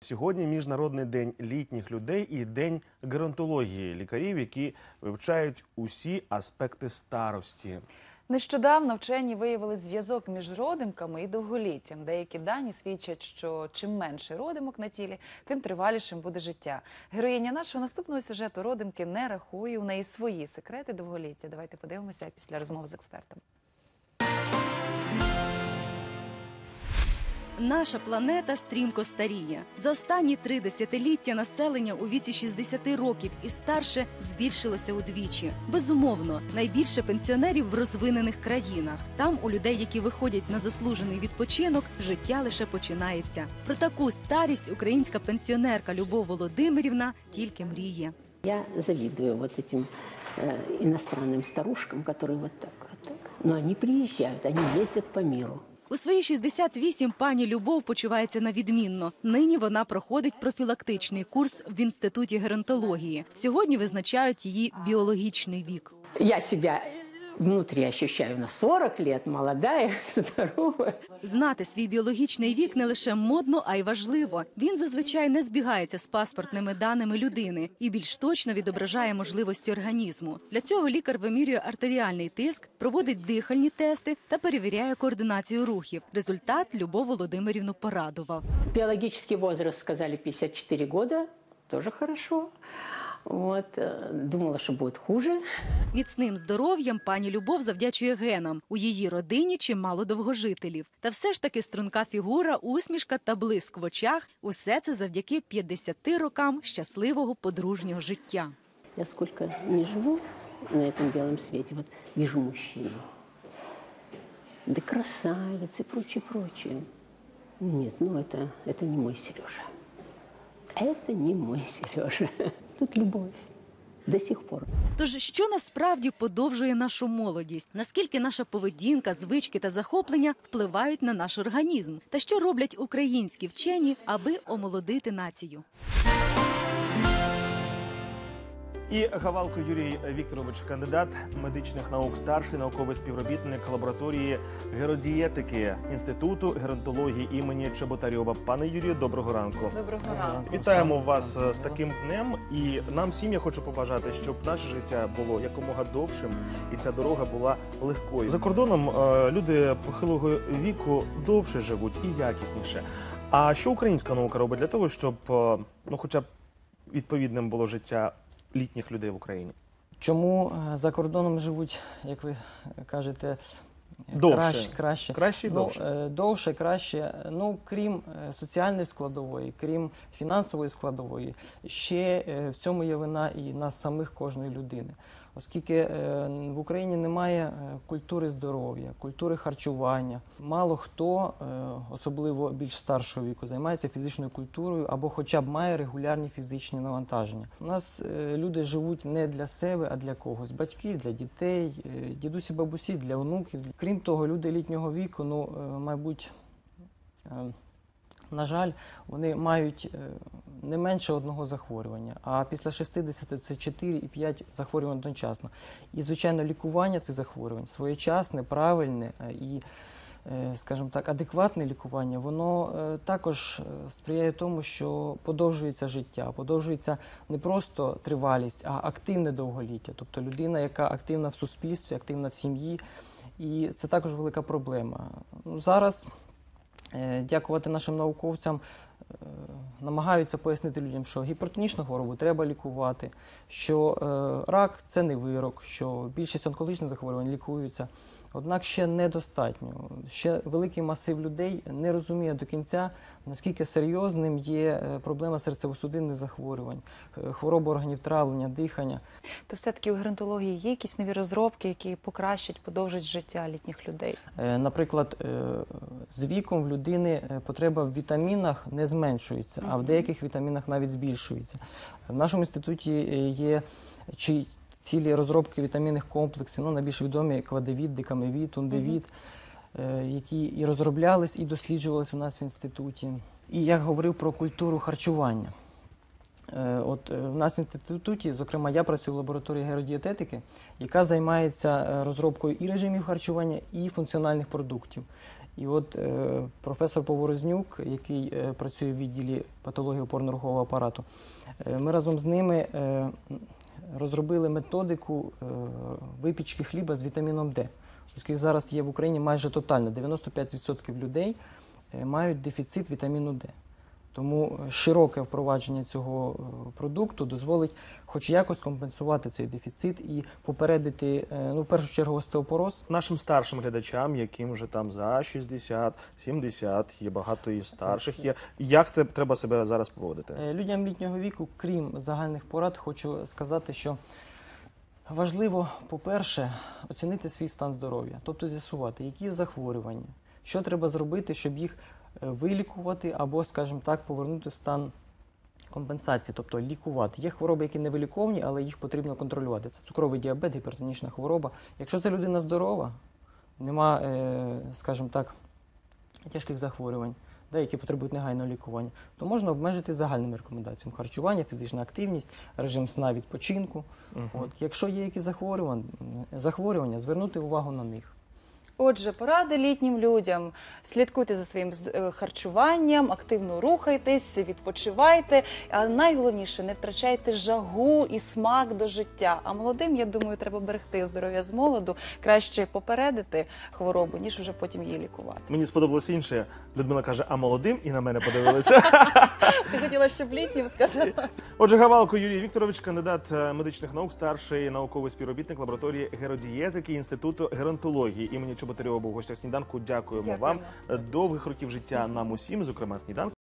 Сьогодні міжнародний день літніх людей і день геронтології лікарів, які вивчають усі аспекти старості. Нещодавно вчені виявили зв'язок між родимками і довголіттям. Деякі дані свідчать, що чим менше родимок на тілі, тим тривалішим буде життя. Героїня нашого наступного сюжету родимки не рахує. У неї свої секрети довголіття. Давайте подивимося після розмови з експертом. Наша планета стрімко старіє. За останні три десятиліття населення у віці 60 років і старше збільшилося удвічі. Безумовно, найбільше пенсіонерів в розвинених країнах. Там у людей, які виходять на заслужений відпочинок, життя лише починається. Про таку старість українська пенсіонерка Любов Володимирівна тільки мріє. Я завидую вот этим э, иностранным старушкам, которые вот так, вот так. Но они приезжают, они ездят по миру. У свої 68 пані Любов почувається навідмінно. Нині вона проходить профілактичний курс в інституті геронтології. Сьогодні визначають її біологічний вік. Я себя внутри ощущаю на 40 лет, молодая, здоровая. Знати свій біологічний вік не лише модно, а й важливо. Він зазвичай не збігається з паспортними даними людини і більш точно відображає можливості організму. Для цього лікар вимірює артеріальний тиск, проводить дихальні тести та перевіряє координацію рухів. Результат Любов Володимирівну порадував. Биологический возраст сказали 54 года, тоже хорошо. Вот, э, думала, что будет хуже. Міцним здоров'ям пані Любов завдячує генам. У її родині чимало довгожителів. Та все ж таки струнка фігура, усмішка та блиск в очах – усе це завдяки 50 рокам щасливого подружнього життя. Я сколько не живу на этом белом свете, вот вижу мужчину. Да красавец и прочее, прочее. Нет, ну это, это не мой Сережа. Это не мой Сережа. Тут любов До сих пор. Тож, що насправді подовжує нашу молодість? Наскільки наша поведінка, звички та захоплення впливають на наш організм? Та що роблять українські вчені, аби омолодити націю? І Гавалко Юрій Вікторович, кандидат медичних наук, старший науковий співробітник лабораторії геродієтики Інституту геронтології імені Чеботарьова. Пане Юрію, доброго ранку. Доброго ранку. Вітаємо вас е, з таким днем. І нам всім я хочу побажати, щоб наше життя було якомога довшим, і ця дорога була легкою. За кордоном е, люди похилого віку довше живуть і якісніше. А що українська наука робить для того, щоб е, ну, хоча б відповідним було життя літніх людей в Україні? Чому е, за кордоном живуть, як ви кажете, Довше. краще, краще. Краще і Ну, довше. е, довше, краще. Ну, крім е, соціальної складової, крім фінансової складової, ще в цьому є вина і нас самих кожної людини. Оскільки е, в Україні немає е, культури здоров'я, культури харчування. Мало хто, е, особливо більш старшого віку, займається фізичною культурою або хоча б має регулярні фізичні навантаження. У нас люди живуть не для себе, а для когось. Батьки для дітей, дідусі, бабусі для онуків. Крім того, люди літнього віку, ну, мабуть, на жаль, вони мають е, не менше одного захворювання, а після 60 це 4 і 5 захворювань одночасно. І, звичайно, лікування цих захворювань своєчасне, правильне е, і, е, скажімо так, адекватне лікування, воно також сприяє тому, що подовжується життя, подовжується не просто тривалість, а активне довголіття. Тобто людина, яка активна в суспільстві, активна в сім'ї. І це також велика проблема. Ну, зараз дякувати нашим науковцям, е, намагаються пояснити людям, що гіпертонічну хворобу треба лікувати, що е, рак це не вирок, що більшість онкологічних захворювань лікуються. Однак ще недостатньо. Ще великий масив людей не розуміє до кінця, наскільки серйозним є е, проблема серцево-судинних захворювань, е, хвороби органів травлення, дихання. То все-таки у геронтології є якісь нові розробки, які покращать, подовжать життя літніх людей. Е, Наприклад, е, з віком в людини е, потреба в вітамінах не зменшується, а в деяких вітамінах навіть збільшується. В нашому інституті е, є чи цілі розробки вітамінних комплексів, ну найбільш відомі квадевіт, декамевіт, тундевіт, е, які і розроблялись, і досліджувались у нас в інституті. І я говорив про культуру харчування. От в нас в інституті, зокрема, я працюю в лабораторії геродієтетики, яка займається розробкою і режимів харчування, і функціональних продуктів. І от е, професор Поворознюк, який е, працює в відділі патології опорно-рухового апарату, е, ми разом з ними е, розробили методику е, випічки хліба з вітаміном Д. Оскільки зараз є в Україні майже тотально 95% людей е, мають дефіцит вітаміну Д. Тому е, широке впровадження цього е, продукту дозволить хоч якось компенсувати цей дефіцит і попередити, е, ну, в першу чергу, остеопороз. Нашим старшим глядачам, яким вже там за 60, 70, є багато і старших є. Як те- треба себе зараз поводити? Людям літнього віку, крім загальних порад, хочу сказати, що важливо, по-перше, оцінити свій стан здоров'я, тобто з'ясувати, які захворювання, що треба зробити, щоб їх вилікувати або, скажімо так, повернути в стан компенсації, тобто лікувати. Є хвороби, які не виліковні, але їх потрібно контролювати. Це цукровий діабет, гіпертонічна хвороба. Якщо ця людина здорова, нема, е, скажімо так, тяжких захворювань, да, які потребують негайного лікування, то можна обмежити загальними рекомендаціями харчування, фізична активність, режим сна відпочинку. Мгм. От, якщо є якісь захворювання, захворювання, звернути увагу на них. Отже, поради літнім людям. Слідкуйте за своїм е, харчуванням, активно рухайтесь, відпочивайте. А найголовніше не втрачайте жагу і смак до життя. А молодим, я думаю, треба берегти здоров'я з молоду. Краще попередити хворобу, ніж вже потім її лікувати. Мені сподобалось інше. Людмила каже, а молодим і на мене подивилися. Ти хотіла, щоб літнім сказала? Отже, Гавалко Юрій Вікторович, кандидат е, медичних наук, старший науковий співробітник лабораторії геродієтики Інституту геронтології імені Чоботарьова був в гостях сніданку. Дякуємо Дякуємо. вам. Довгих років життя нам усім, зокрема сніданку.